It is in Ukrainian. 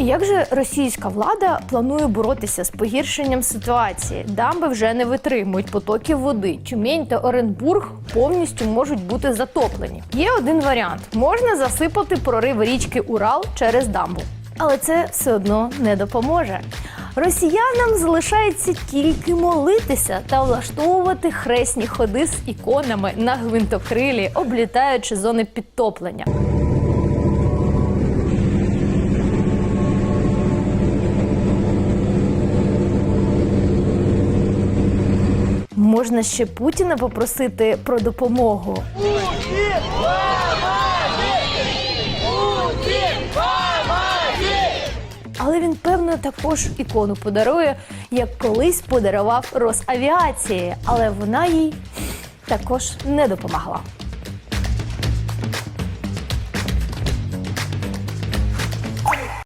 Як же російська влада планує боротися з погіршенням ситуації? Дамби вже не витримують потоків води. Тюмень та Оренбург повністю можуть бути затоплені. Є один варіант: можна засипати прорив річки Урал через дамбу. Але це все одно не допоможе. Росіянам залишається тільки молитися та влаштовувати хресні ходи з іконами на гвинтокрилі, облітаючи зони підтоплення. Можна ще Путіна попросити про допомогу. Але він, певно, також ікону подарує, як колись подарував Росавіації, але вона їй також не допомогла.